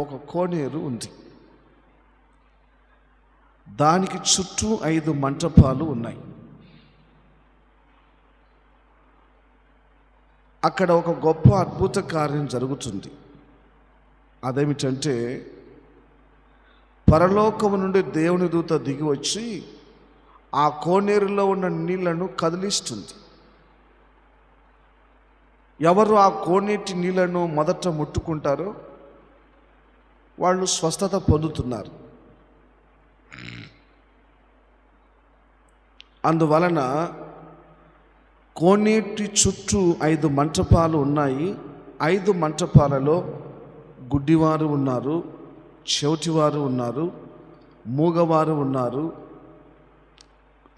ఒక కోనేరు ఉంది. దానికి చుట్టూ ఐదు మంటపాలు ఉన్నాయి. అక్కడ ఒక గొప్ప అద్భుత కార్యం జరుగుతుంది. అదేమిటంటే పరలోకము నుండి దేవుని దూత దిగి వచ్చి ఆ కోనేరులో ఉన్న నీళ్ళను కదిలిస్తుంది. ఎవరు ఆ కోనేటి నీళ్ళను మొదట ముట్టుకుంటారో వాళ్ళు స్వస్థత పొందుతున్నారు. అందువలన కోనేటి చుట్టూ ఐదు మంటపాలు ఉన్నాయి. ఐదు మంటపాలలో గుడ్డివారు ఉన్నారు చెవిటివారు ఉన్నారు మూగవారు ఉన్నారు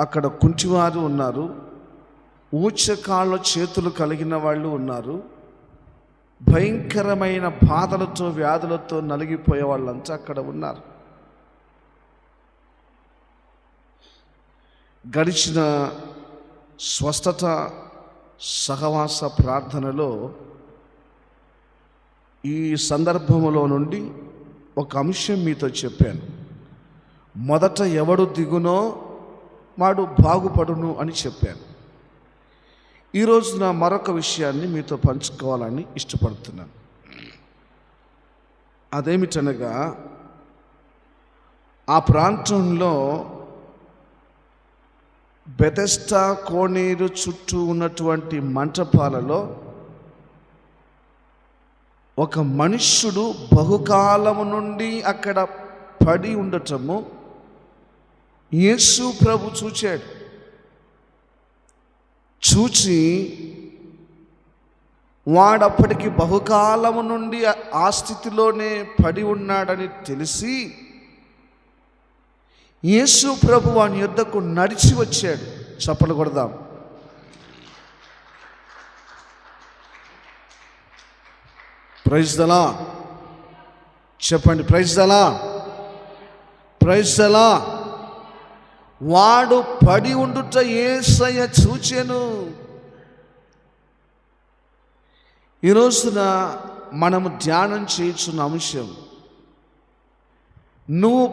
అక్కడ కుంటివారు ఉన్నారు ఊచకాళ్ళ చేతులు కలిగిన వాళ్ళు ఉన్నారు. భయంకరమైన బాధలతో వ్యాధులతో నలిగిపోయే వాళ్ళంతా అక్కడ ఉన్నారు. గడిచిన స్వస్థత సహవాస ప్రార్థనలో ఈ సందర్భములో నుండి ఒక అంశం మీతో చెప్పాను. మొదట ఎవడు దిగునో వాడు బాగుపడును అని చెప్పాను. ఈరోజు నా మరొక విషయాన్ని మీతో పంచుకోవాలని ఇష్టపడుతున్నాను. అదేమిటనగా ఆ ప్రాంతంలో బెతెస్టా కోనేరు చుట్టూ ఉన్నటువంటి మంటపాలలో ఒక మనుష్యుడు బహుకాలము నుండి అక్కడ పడి ఉండటము యేసు ప్రభు చూచాడు. చూచి వాడప్పటికి బహుకాలము నుండి ఆ- స్థితిలోనే పడి ఉన్నాడని తెలిసి యేసు ప్రభు వాని యుద్ధకు నడిచి వచ్చాడు. చప్పలు కొడదాం. ప్రైజ్ దలా చెప్పండి ప్రైజ్ దలా ప్రైజ్ దలా వాడు పడి ఉండుట ఏసయ్య చూచెను ఈ రోజున మనము ధ్యానం చేయించున్న అంశం నువ్వు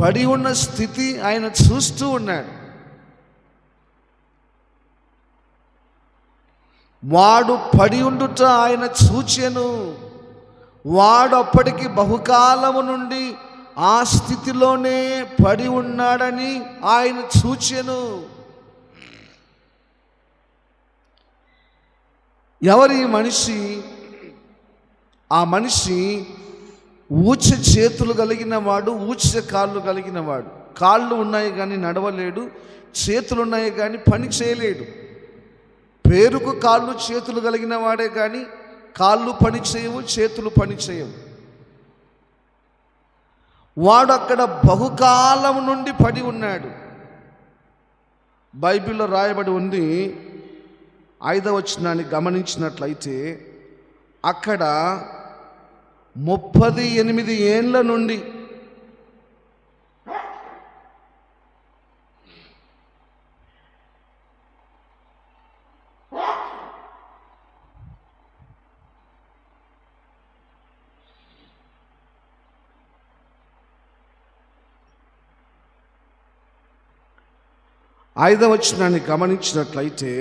పడి ఉన్న స్థితి ఆయన చూస్తూ ఉన్నాడు. వాడు పడి ఉండుట ఆయన చూచెను వాడు అప్పటికి బహుకాలము నుండి ఆ స్థితిలోనే పడి ఉన్నాడని ఆయన చూచెను ఎవరి మనిషి? ఆ మనిషి ఊచ చేతులు కలిగిన వాడు ఊచ కాళ్ళు కలిగిన వాడు. కాళ్ళు ఉన్నాయి కానీ నడవలేడు చేతులు ఉన్నాయి కానీ పని చేయలేడు. పేరుకు కాళ్ళు చేతులు కలిగిన వాడే కానీ కాళ్ళు పని చేయవు చేతులు పని చేయవు. వాడు అక్కడ బహుకాలం నుండి పడి ఉన్నాడు. బైబిల్లో రాయబడి ఉంది ఐదవ వచ్చినాన్ని గమనించినట్లయితే అక్కడ ముప్పది ఎనిమిది ఏండ్ల నుండి ఐదవ వచనాన్ని గమనించినట్లయితే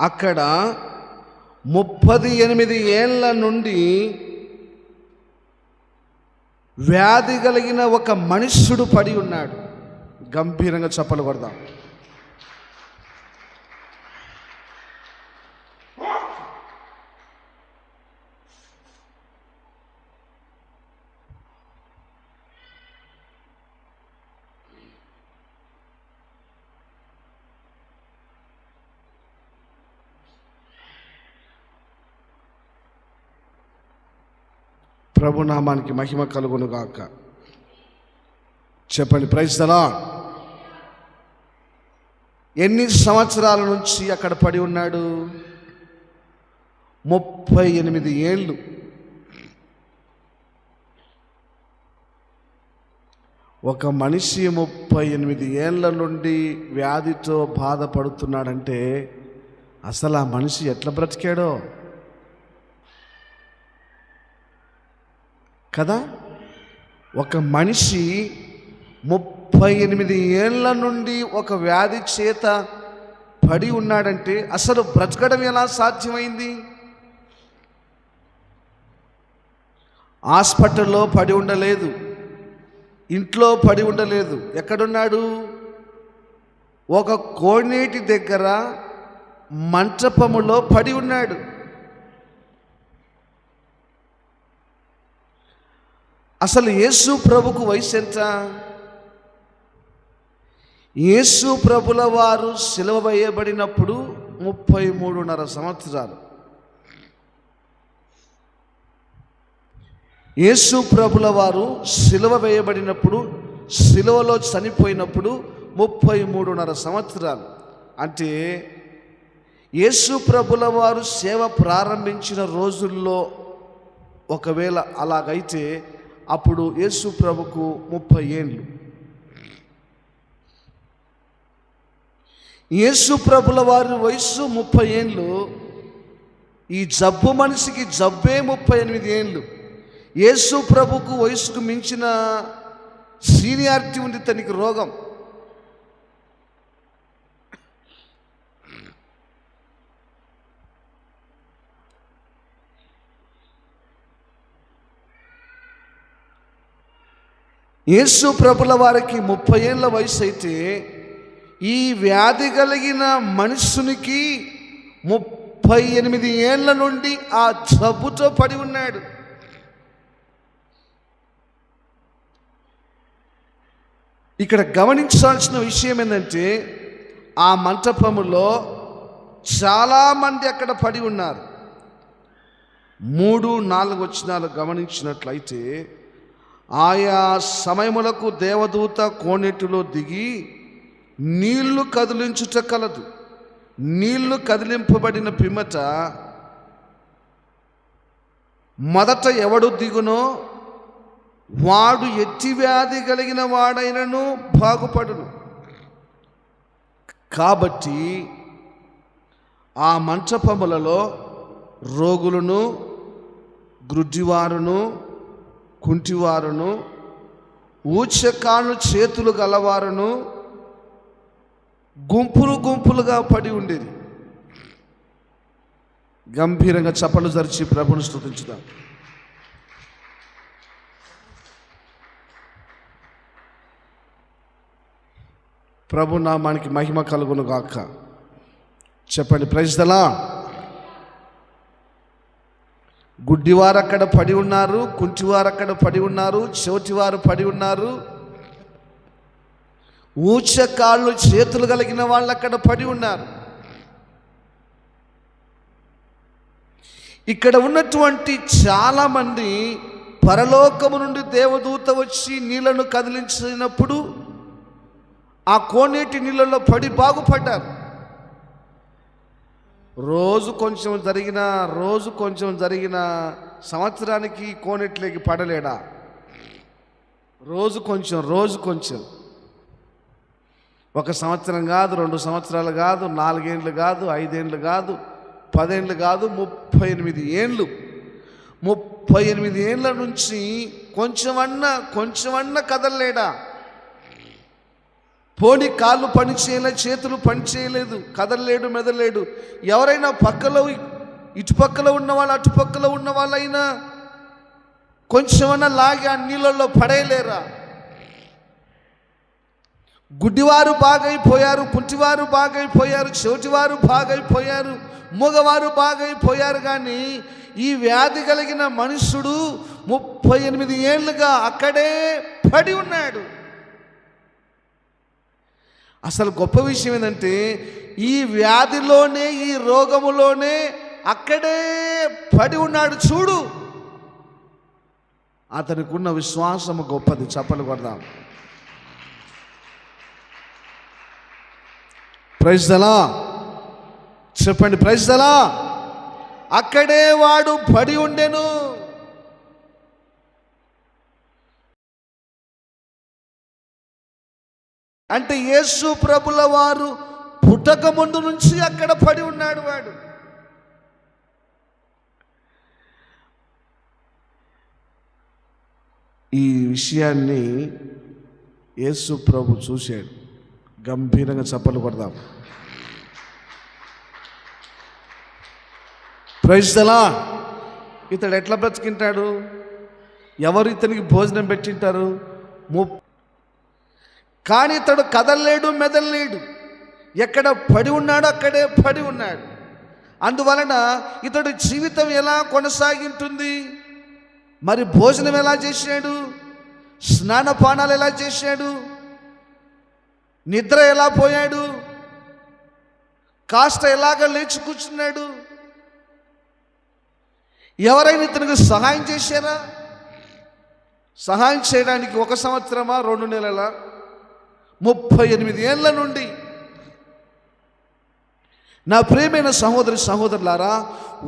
అక్కడ ముప్పది ఎనిమిది ఏళ్ళ నుండి వ్యాధి కలిగిన ఒక మనుష్యుడు పడి ఉన్నాడు. గంభీరంగా చెప్పలు కొడదాం ప్రభునామానికి మహిమ కలుగును గాక. చెప్పండి ప్రైజ్దలా ఎన్ని సంవత్సరాల నుంచి అక్కడ పడి ఉన్నాడు? ముప్పై ఎనిమిది ఏళ్ళు. ఒక మనిషి ముప్పై ఎనిమిది ఏళ్ళ నుండి వ్యాధితో బాధపడుతున్నాడంటే అసలు ఆ మనిషి ఎట్లా బ్రతికాడో? కదా? ఒక మనిషి ముప్పై ఎనిమిది ఏళ్ళ నుండి ఒక వ్యాధి చేత పడి ఉన్నాడంటే అసలు బ్రతకడం ఎలా సాధ్యమైంది? హాస్పిటల్లో పడి ఉండలేదు. ఇంట్లో పడి ఉండలేదు. ఎక్కడున్నాడు? ఒక కోనేటి దగ్గర మంటపములో పడి ఉన్నాడు. అసలు యేసు ప్రభుకు వయసు ఎంత? యేసు ప్రభుల వారు సిలువ వేయబడినప్పుడు ముప్పై మూడున్నర సంవత్సరాలు. యేసు ప్రభుల వారు సిలువ వేయబడినప్పుడు సిలువలో చనిపోయినప్పుడు ముప్పై మూడున్నర సంవత్సరాలు. అంటే యేసు ప్రభుల వారు సేవ ప్రారంభించిన రోజుల్లో ఒకవేళ అలాగైతే అప్పుడు యేసు ప్రభుకు ముప్పై ఏండ్లు యేసు ప్రభుల వారి వయస్సు ముప్పై ఏండ్లు ఈ జబ్బు మనిషికి జబ్బే ముప్పై ఎనిమిది ఏండ్లు యేసు ప్రభుకు వయసుకు మించిన సీనియారిటీ ఉంది తనకి రోగం. యేసు ప్రభుల వారికి ముప్పై ఏళ్ళ వయసు అయితే ఈ వ్యాధి కలిగిన మనుషునికి ముప్పై ఎనిమిది ఏళ్ళ నుండి ఆ జబ్బుతో పడి ఉన్నాడు. ఇక్కడ గమనించాల్సిన విషయం ఏంటంటే ఆ మంటపములో చాలామంది అక్కడ పడి ఉన్నారు. మూడు నాలుగు వచ్చినాలు గమనించినట్లయితే ఆయా సమయములకు దేవదూత కోనేటిలో దిగి నీళ్ళు కదిలించుట కలదు. నీళ్ళు కదిలింపబడిన పిమ్మట మొదట ఎవడు దిగునో వాడు ఎత్తి వ్యాధి కలిగిన వాడైనను బాగుపడును. కాబట్టి ఆ మంచపములలో రోగులను గ్రుడ్డివారును కుంటివారును ఊచకాను చేతులు గలవారును గుంపులు గుంపులుగా పడి ఉండేది. గంభీరంగా చప్పలు జరిచి ప్రభును స్థుతించుదాం ప్రభు నామానికి మహిమ కలుగును గాక చెప్పండి ప్రైజ్దలా గుడ్డివారు అక్కడ పడి ఉన్నారు కుంటివారు అక్కడ పడి ఉన్నారు చెవిటివారు పడి ఉన్నారు. ఊచ కాళ్ళు చేతులు కలిగిన వాళ్ళు అక్కడ పడి ఉన్నారు. ఇక్కడ ఉన్నటువంటి చాలామంది పరలోకము నుండి దేవదూత వచ్చి నీళ్ళను కదిలించినప్పుడు ఆ కోనేటి నీళ్ళలో పడి బాగుపడ్డారు. రోజు కొంచెం జరిగిన రోజు కొంచెం జరిగిన సంవత్సరానికి కోనేటిలోకి పడలేడా? రోజు కొంచెం రోజు కొంచెం. ఒక సంవత్సరం కాదు రెండు సంవత్సరాలు కాదు నాలుగేండ్లు కాదు ఐదేండ్లు కాదు పదేండ్లు కాదు ముప్పై ఎనిమిది ఏండ్లు. ముప్పై ఎనిమిది ఏండ్ల నుంచి కొంచెమన్నా కొంచెమన్నా కదలలేడా? పోని కాళ్ళు పని చేయలేదు చేతులు పని చేయలేదు కదలలేడు మెదలేడు ఎవరైనా పక్కలో ఇటుపక్కలో ఉన్న వాళ్ళు అటుపక్కలో ఉన్న వాళ్ళైనా కొంచెమన్నా లాగి ఆ నీళ్ళల్లో పడేయలేరా? గుడ్డివారు బాగైపోయారు కుంటివారు బాగైపోయారు చెవిటివారు బాగైపోయారు మగవారు బాగైపోయారు కానీ ఈ వ్యాధి కలిగిన మనుషుడు ముప్పై ఎనిమిది ఏళ్ళుగా అక్కడే పడి ఉన్నాడు. అసలు గొప్ప విషయం ఏంటంటే ఈ వ్యాధిలోనే ఈ రోగములోనే అక్కడే పడి ఉన్నాడు చూడు. అతనికి ఉన్న విశ్వాసము గొప్పది. చప్పలు కొడదాం. ప్రైజ్దలా చెప్పండి ప్రైజ్దలా అక్కడే వాడు పడి ఉండెను. అంటే యేసు ప్రభుల వారు పుట్టక ముందు నుంచి అక్కడ పడి ఉన్నాడు వాడు. ఈ విషయాన్ని యేసు ప్రభు చూశాడు. గంభీరంగా చప్పలు కొడదాం. ప్రజలా ఇతడు ఎట్లా బ్రతికింటాడు? ఎవరు ఇతనికి భోజనం పెట్టింటారు? ము కానీ ఇతడు కదలలేడు మెదలలేడు. ఎక్కడ పడి ఉన్నాడో అక్కడే పడి ఉన్నాడు. అందువలన ఇతడు జీవితం ఎలా కొనసాగింటుంది? మరి భోజనం ఎలా చేశాడు? స్నానపానాలు ఎలా చేశాడు? నిద్ర ఎలా పోయాడు? కాస్త ఎలాగ లేచి కూర్చున్నాడు? ఎవరైనా ఇతనికి సహాయం చేశారా? సహాయం చేయడానికి ఒక సంవత్సరమా రెండు నెలల? ముప్పై ఎనిమిది ఏళ్ళ నుండి. నా ప్రియమైన సహోదరి సహోదరులారా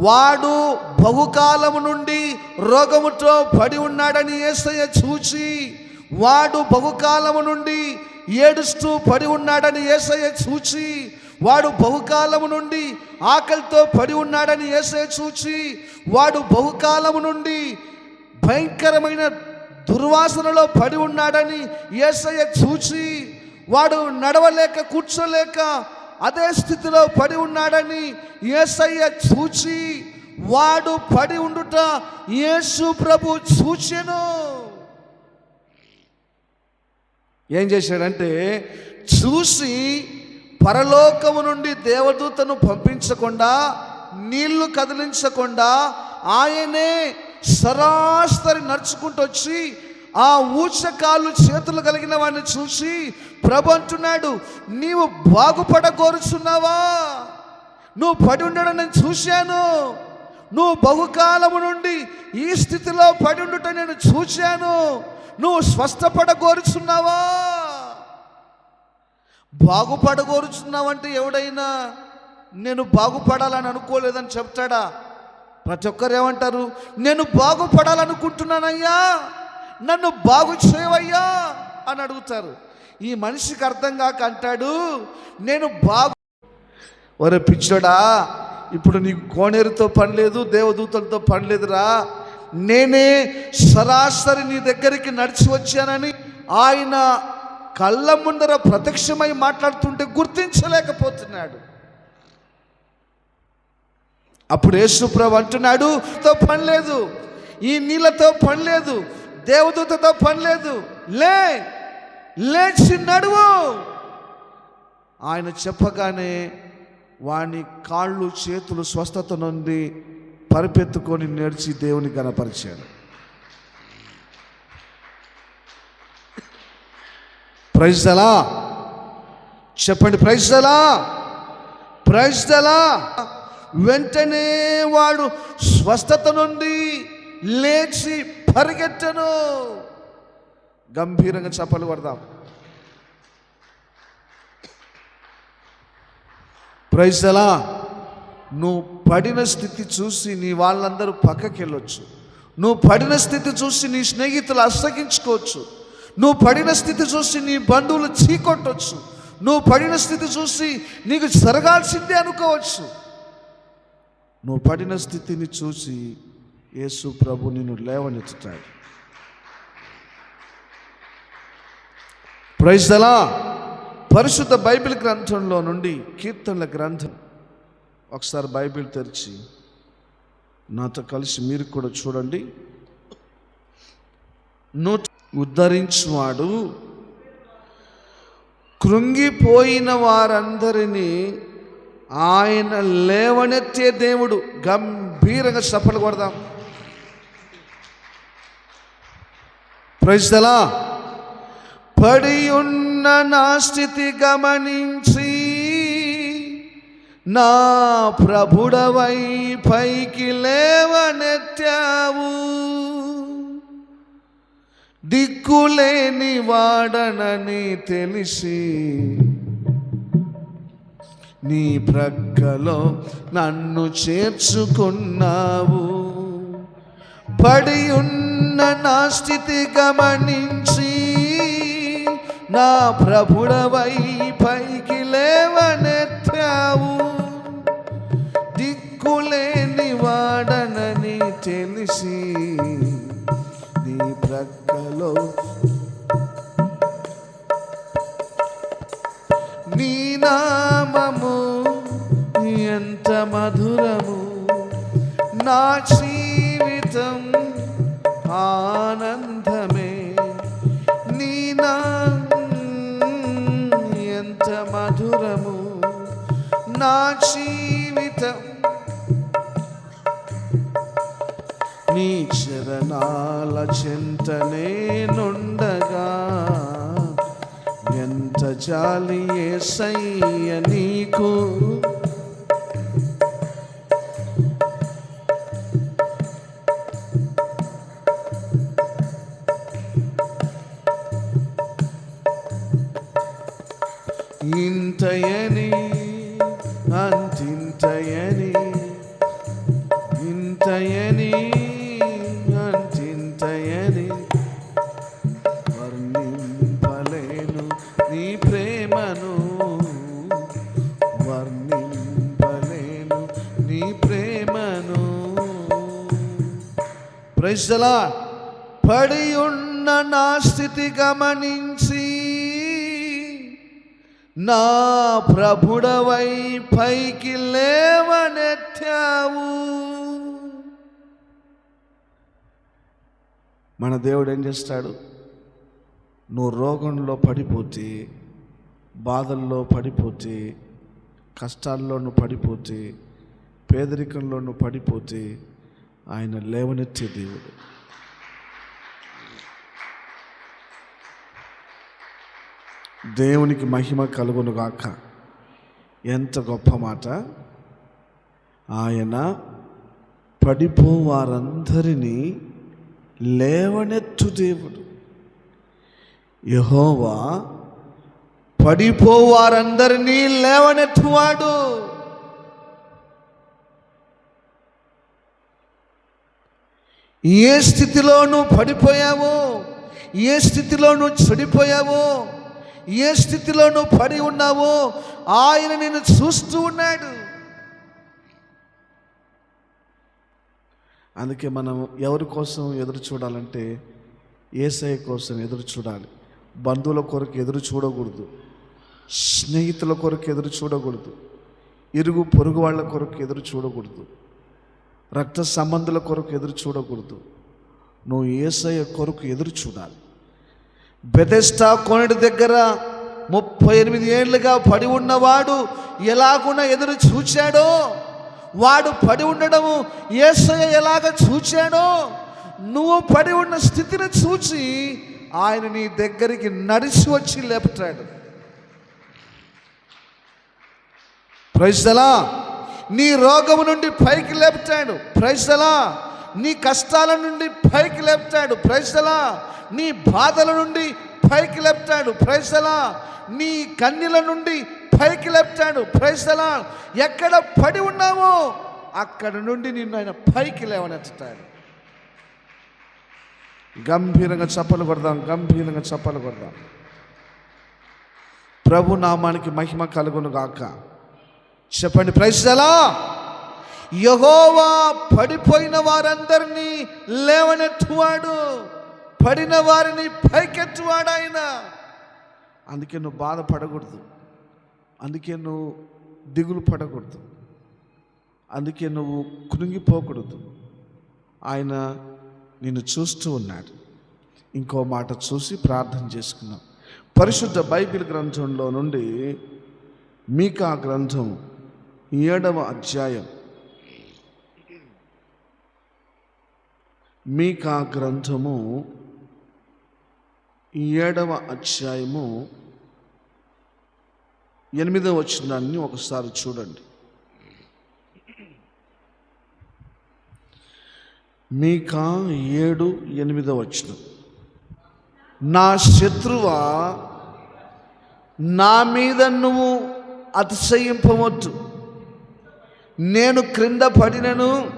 వాడు బహుకాలము నుండి రోగముతో పడి ఉన్నాడని ఏసయ్య చూచి వాడు బహుకాలము నుండి ఏడుస్తూ పడి ఉన్నాడని ఏసయ్య చూచి వాడు బహుకాలము నుండి ఆకలితో పడి ఉన్నాడని ఏసయ్య చూచి వాడు బహుకాలము నుండి భయంకరమైన దుర్వాసనలో పడి ఉన్నాడని ఏసయ్య చూచి వాడు నడవలేక కూర్చోలేక అదే స్థితిలో పడి ఉన్నాడని ఏసయ్య చూచి వాడు పడి ఉండుట యేసు ప్రభు చూచెను ఏం చేశాడంటే చూసి పరలోకము నుండి దేవదూతను పంపించకుండా నీళ్ళు కదిలించకుండా ఆయనే సరాసరి నడుచుకుంటూ వచ్చి ఆ ఊచకాలు చేతులు కలిగిన వాడిని చూసి ప్రభు అంటున్నాడు నీవు బాగుపడగోరుచున్నావా? నువ్వు పడి ఉండడం నేను చూశాను. నువ్వు బహుకాలము నుండి ఈ స్థితిలో పడి ఉండుట నేను చూశాను. నువ్వు స్వస్థపడగోరుచున్నావా? బాగుపడగోరుచున్నావంటే ఎవడైనా నేను బాగుపడాలని అనుకోలేదని చెప్తాడా? ప్రతి ఒక్కరు ఏమంటారు? నేను బాగుపడాలనుకుంటున్నానయ్యా. నన్ను బాగు చేయవయ్యా అని అడుగుతారు. ఈ మనిషికి అర్థం కాక అంటాడు నేను బాగు ఒరే పిచ్చోడా ఇప్పుడు నీకు కోనేరుతో పని లేదు దేవదూతలతో పని లేదురా. నేనే సరాసరి నీ దగ్గరికి నడిచి వచ్చానని ఆయన కళ్ళ ముందర ప్రత్యక్షమై మాట్లాడుతుంటే గుర్తించలేకపోతున్నాడు. అప్పుడు యేసుప్రభు అంటున్నాడు తో పని లేదు ఈ నీళ్ళతో పని లేదు దేవదూతతో పని లేదు. లే లేచి నడువు. ఆయన చెప్పగానే వాని కాళ్ళు చేతులు స్వస్థత నుండి పరిపెత్తుకొని నడిచి దేవుని గణపరిచాడు. ప్రైజ్ దలా చెప్పండి ప్రైజ్ దలా ప్రైజ్ వెంటనే వాడు స్వస్థత నుండి లేచి పరిగెట్టను. గంభీరంగా చప్పలు కొడదాం. ప్రైజ్ నువ్వు పడిన స్థితి చూసి నీ వాళ్ళందరూ పక్కకి వెళ్ళొచ్చు నువ్వు పడిన స్థితి చూసి నీ స్నేహితులు అస్తగించుకోవచ్చు నువ్వు పడిన స్థితి చూసి నీ బంధువులు చీకొట్టవచ్చు నువ్వు పడిన స్థితి చూసి నీకు జరగాల్సిందే అనుకోవచ్చు. నువ్వు పడిన స్థితిని చూసి యేసు ప్రభు నిన్ను లేవనెత్తుతాడు. ప్రైజ్దలా పరిశుద్ధ బైబిల్ గ్రంథంలో నుండి కీర్తనల గ్రంథం. ఒకసారి బైబిల్ తెరిచి నాతో కలిసి మీరు కూడా చూడండి. నూట ఉద్ధరించువాడు. కృంగిపోయిన వారందరినీ ఆయన లేవనెత్తే దేవుడు. గంభీరంగా చప్పలు కొడదాం. ప్రజలా పడి ఉన్న నా స్థితి గమనించి నా ప్రభుడవై పైకి లేవనెత్తావు. దిక్కులేని వాడనని తెలిసి నీ ప్రక్కలో నన్ను చేర్చుకున్నావు. పడి ఉన్న నా స్థితి గమనించి నా ప్రభుడవై పైకి లేవనెత్తావు. దిక్కులేని వాడనని తెలిసి నీ ప్రక్కలో నీ నామము ఎంత మధురము. నా జీవితం ఆనందమే. నీనా ఎంత మధురము. నా జీవితం. నీ చరణాల చింతనే నుండగా ఎంత జాలి ఏసయ్య నీకు. ప్రైజ్లా పడి ఉన్న నా స్థితి గమనించి నా ప్రభుడవై పైకి లేవనెత్తావు. మన దేవుడు ఏం చేస్తాడు? నువ్వు రోగంలో పడిపోతే బాధల్లో పడిపోతే కష్టాల్లోనూ పడిపోతే పేదరికంలోనూ పడిపోతే ఆయన లేవనెత్తే దేవుడు. దేవునికి మహిమ కలుగునుగాక. ఎంత గొప్ప మాట. ఆయన పడిపోవారందరినీ లేవనెత్తు దేవుడు. యహోవా పడిపోవారందరినీ లేవనెత్తువాడు. ఏ స్థితిలో నువ్వు పడిపోయావో ఏ స్థితిలో నువ్వు చెడిపోయావో ఏ స్థితిలో నువ్వు పడి ఉన్నావో ఆయన నిన్ను చూస్తూ ఉన్నాడు. అందుకే మనం ఎవరి కోసం ఎదురు చూడాలంటే ఏసఐ కోసం ఎదురు చూడాలి. బంధువుల కొరకు ఎదురు చూడకూడదు. స్నేహితుల కొరకు ఎదురు చూడకూడదు. ఇరుగు పొరుగు వాళ్ళ కొరకు ఎదురు చూడకూడదు. రక్త సంబంధుల కొరకు ఎదురు చూడకూడదు. నువ్వు ఏసయ్య కొరకు ఎదురు చూడాలి. బెదెస్టా కొనడి దగ్గర ముప్పై ఎనిమిది ఏళ్ళుగా పడి ఉన్నవాడు ఎలాగున్నా ఎదురు చూచాడో? వాడు పడి ఉండడము ఏసయ్య ఎలాగ చూచాడో? నువ్వు పడి ఉన్న స్థితిని చూచి ఆయన నీ దగ్గరికి నడిచి వచ్చి లేపుతాడు. ప్రైజ్దలా నీ రోగము నుండి పైకి లేపుతాడు. ప్రైజ్దలా నీ కష్టాల నుండి పైకి లేపుతాడు. ప్రైజ్దలా నీ బాధల నుండి పైకి లేపుతాడు. ప్రైజ్దలా నీ కన్నీల నుండి పైకి లేపుతాడు. ప్రైజ్దలా ఎక్కడ పడి ఉన్నావో అక్కడ నుండి నిన్ను ఆయన పైకి లేవనెత్తుతాడు. గంభీరంగా చప్పలు కొడదాం. గంభీరంగా చప్పలు కొడదాం. ప్రభు నామానికి మహిమ కలుగును గాక చెప్పండి ప్రైసలా యహోవా పడిపోయిన వారందరినీ లేవనెత్తువాడు పడిన వారిని పైకెత్తువాడు ఆయన. అందుకే నువ్వు బాధపడకూడదు అందుకే నువ్వు దిగులు పడకూడదు. అందుకే నువ్వు కృంగిపోకూడదు. ఆయన నిన్ను చూస్తూ ఉన్నాడు. ఇంకో మాట చూసి ప్రార్థన చేసుకున్నాం పరిశుద్ధ బైబిల్ గ్రంథంలో నుండి మీకా గ్రంథం ఏడవ అధ్యాయం. మీకా గ్రంథము ఏడవ అధ్యాయము ఎనిమిదవ వచ్చినాన్ని ఒకసారి చూడండి. మీకా ఏడు ఎనిమిదవ వచ్చిన నా శత్రువా నా మీద నువ్వు అతిశయింపవద్దు. నేను క్రింద పడినను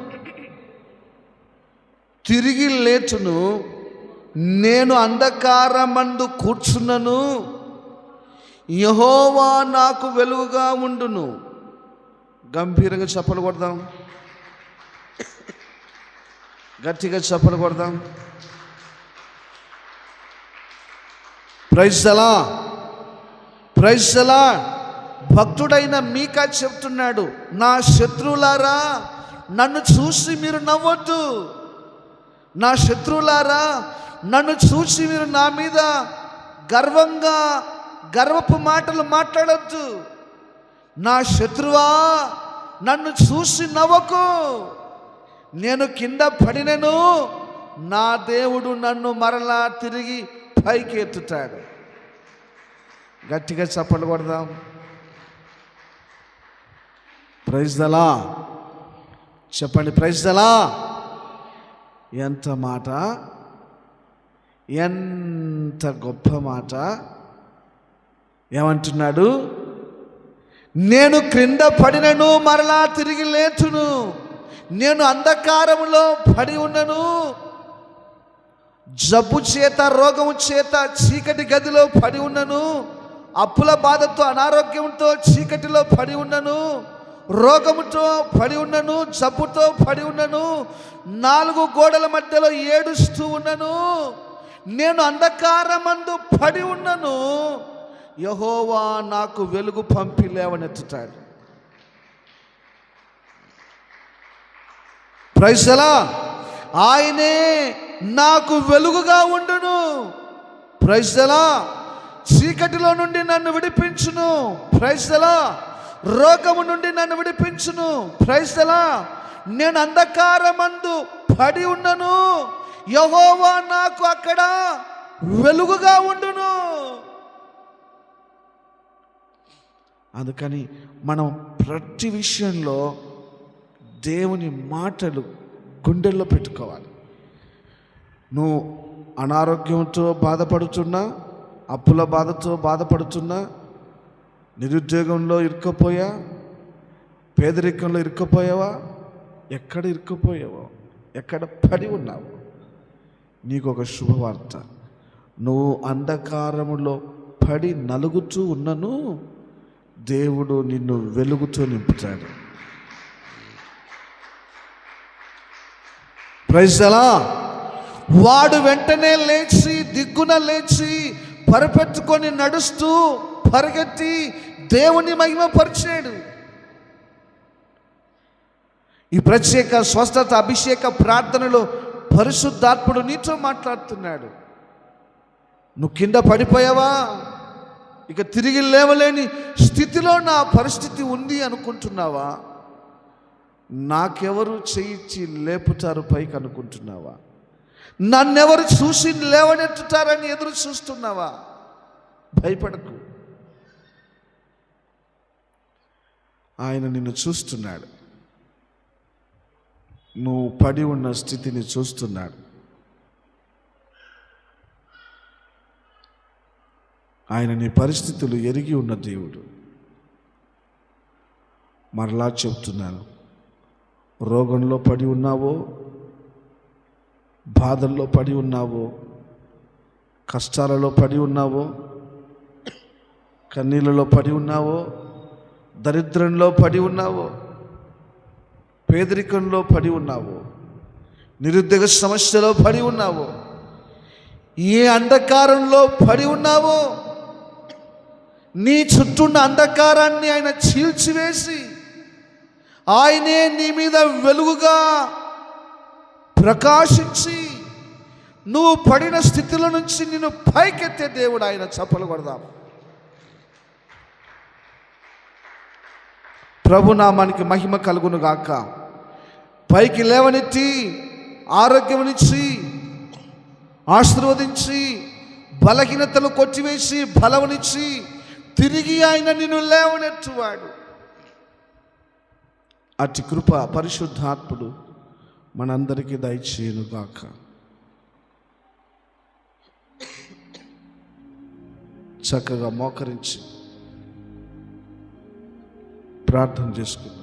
తిరిగి లేచును నేను అంధకారమందు కూర్చున్నను యహోవా నాకు వెలుగుగా ఉండును. గంభీరంగా చెప్పలు కొడదాం. గట్టిగా చెప్పలు కొడదాం. ప్రైజ్ ఎలా ప్రైజ్ ఎలా భక్తుడైన మీకా చెప్తున్నాడు నా శత్రువులారా నన్ను చూసి మీరు నవ్వొద్దు. నా శత్రువులారా నన్ను చూసి మీరు నా మీద గర్వంగా గర్వపు మాటలు మాట్లాడద్దు. నా శత్రువా నన్ను చూసి నవ్వకు. నేను కింద పడినను నా దేవుడు నన్ను మరలా తిరిగి పైకి ఎత్తుతాడు గట్టిగా చప్పలు కొడదాం. ప్రైజ్ దలా చెప్పండి ప్రైజ్ దలా ఎంత మాట? ఎంత గొప్ప మాట? ఏమంటున్నాడు? నేను క్రింద పడినను మరలా తిరిగి లేచును నేను అంధకారంలో పడి ఉన్నను. జబ్బు చేత రోగము చేత చీకటి గదిలో పడి ఉన్నను. అప్పుల బాధతో అనారోగ్యంతో చీకటిలో పడి ఉన్నను. రోగముతో పడి ఉన్నను జబ్బుతో పడి ఉన్నను నాలుగు గోడల మధ్యలో ఏడుస్తూ ఉన్నను నేను అంధకారమందు పడి ఉన్నను యహోవా నాకు వెలుగు పంపి లేవనెత్తుతాడు. ప్రైసలా ఆయనే నాకు వెలుగుగా ఉండును. ప్రైసలా చీకటిలో నుండి నన్ను విడిపించును. ప్రైసలా రోగము నుండి నన్ను విడిపించును. ప్రైసలా నేను అంధకారమందు పడి ఉన్నను. యహోవా నాకు అక్కడ వెలుగుగా ఉండును. అందుకని మనం ప్రతి విషయంలో దేవుని మాటలు గుండెల్లో పెట్టుకోవాలి. నువ్వు అనారోగ్యంతో బాధపడుతున్నా అప్పుల బాధతో బాధపడుతున్నా నిరుద్యోగంలో ఇరుక్కపోయా? పేదరికంలో ఇరుక్కపోయావా? ఎక్కడ ఇరుక్కుపోయావో? ఎక్కడ పడి ఉన్నావు? నీకు ఒక శుభవార్త. నువ్వు అంధకారములో పడి నలుగుతూ ఉన్నను దేవుడు నిన్ను వెలుగుతూ నింపుతాడు. ప్రైజలా వాడు వెంటనే లేచి దిగ్గున లేచి పరిపెట్టుకొని నడుస్తూ పరిగెత్తి దేవుని మహిమపరిచాడు ఈ ప్రత్యేక స్వస్థత అభిషేక ప్రార్థనలో పరిశుద్ధాత్ముడు నీతో మాట్లాడుతున్నాడు. నువ్వు కింద పడిపోయావా? ఇక తిరిగి లేవలేని స్థితిలో నా పరిస్థితి ఉంది అనుకుంటున్నావా? నాకెవరు చేయించి లేపుతారు పైకి అనుకుంటున్నావా? నన్నెవరు చూసి లేవనెత్తుతారని ఎదురు చూస్తున్నావా? భయపడకు. ఆయన నిన్ను చూస్తున్నాడు. నువ్వు పడి ఉన్న స్థితిని చూస్తున్నాడు. ఆయన నీ పరిస్థితులు ఎరిగి ఉన్న దేవుడు. మరలా చెప్తున్నాను రోగంలో పడి ఉన్నావో బాధల్లో పడి ఉన్నావో కష్టాలలో పడి ఉన్నావో కన్నీళ్ళలో పడి ఉన్నావో దరిద్రంలో పడి ఉన్నావో పేదరికంలో పడి ఉన్నావో నిరుద్యోగ సమస్యలో పడి ఉన్నావో ఏ అంధకారంలో పడి ఉన్నావో నీ చుట్టూన్న అంధకారాన్ని ఆయన చీల్చివేసి ఆయనే నీ మీద వెలుగుగా ప్రకాశించి నువ్వు పడిన స్థితిలో నుంచి నిన్ను పైకెత్తే దేవుడు ఆయన చప్పలు కొడదాము ప్రభునామానికి మహిమ కలుగును గాక పైకి లేవనెత్తి ఆరోగ్యమునిచ్చి ఆశీర్వదించి బలహీనతలు కొట్టివేసి బలమునిచ్చి తిరిగి ఆయన నిన్ను లేవనెత్తువాడు. అతి కృప పరిశుద్ధాత్ముడు మనందరికీ దయచేయను గాక చక్కగా మోకరించి ప్రార్థన చేసుకుందాం.